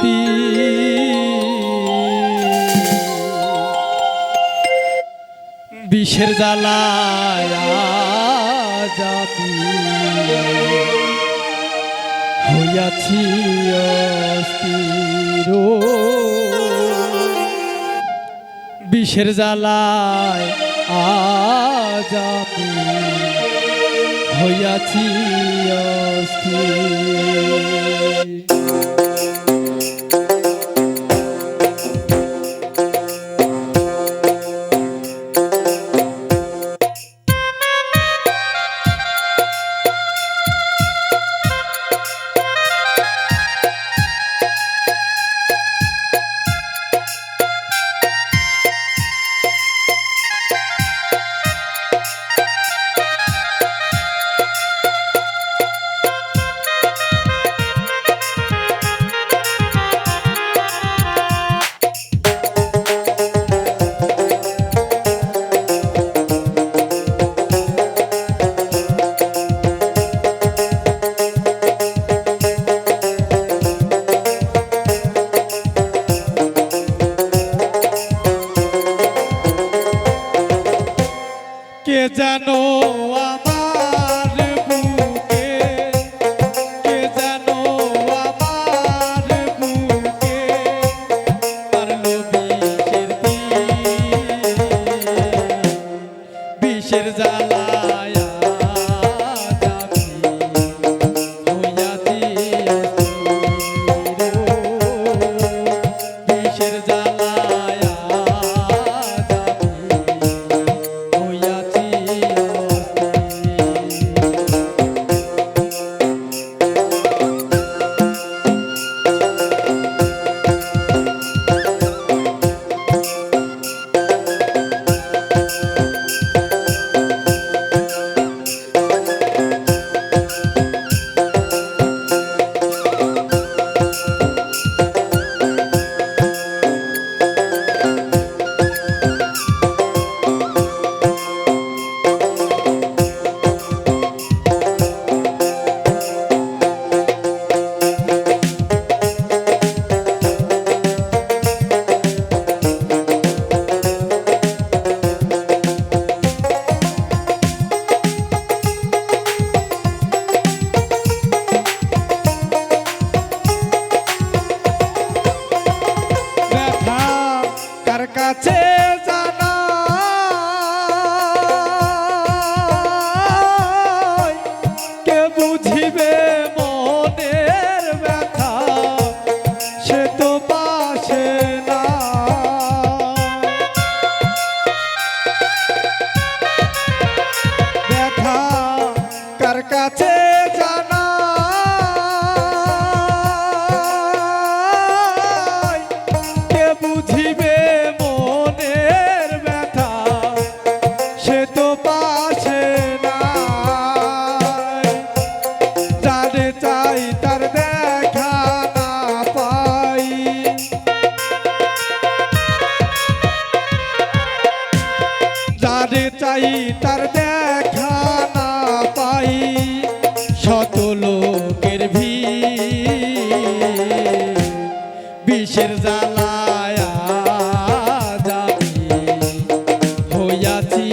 তীর। বিষের জ্বালায় যাবি হইয়াছি অস্থির বিষের জ্বালায় হইয়াছি অস্থির। আমার গেছে জানা। কে বুঝিবে ব্যথা? সে কার কাছে যাই তার দেখা না পাই শত লোকের ভি বিষের জ্বালায়া যাবি হইয়াছি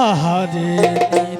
আহারে।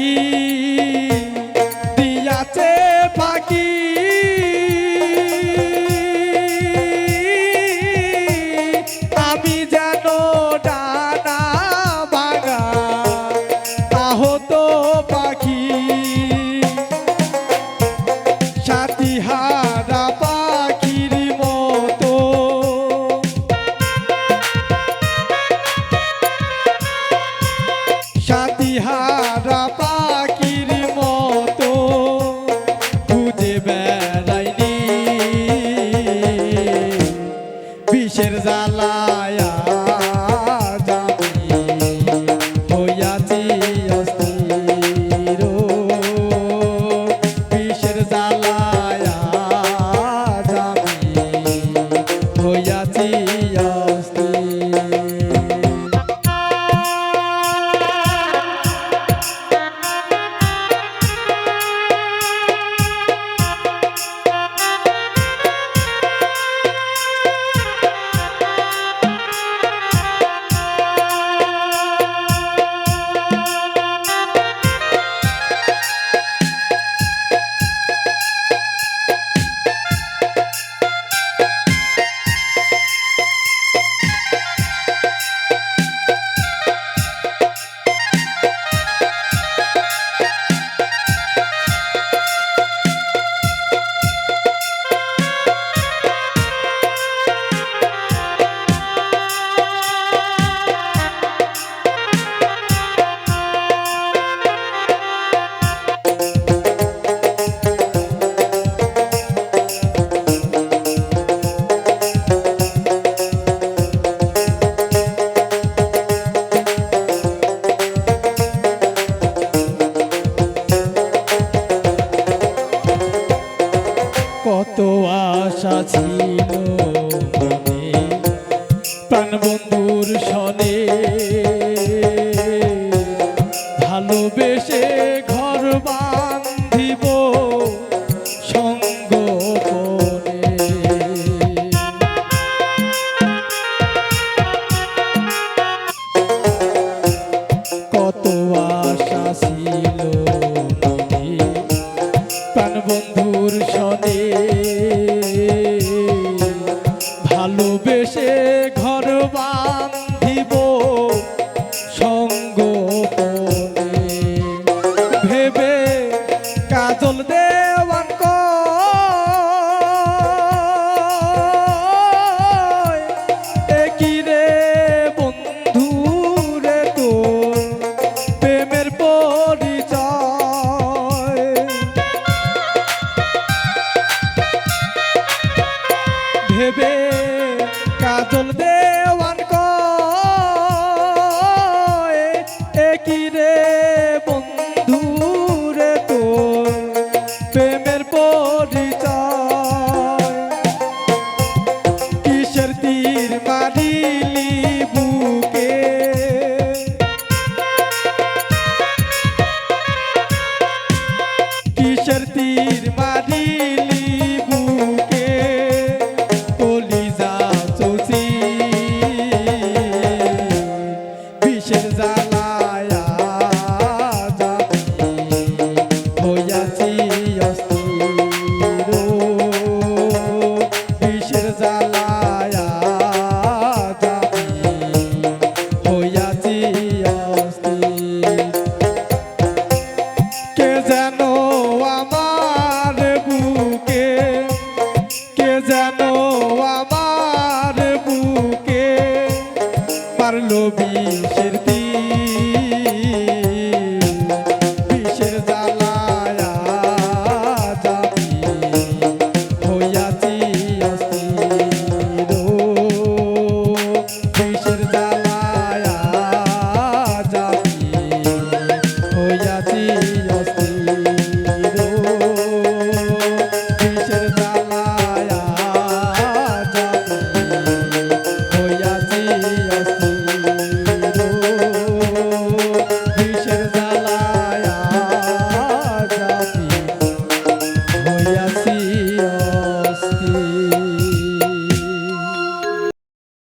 দেখি দিয়াছে ফাঁকি আমি ডানা আহত পাখি। আশা ছিল প্রাণ। বন্ধুর সনে দে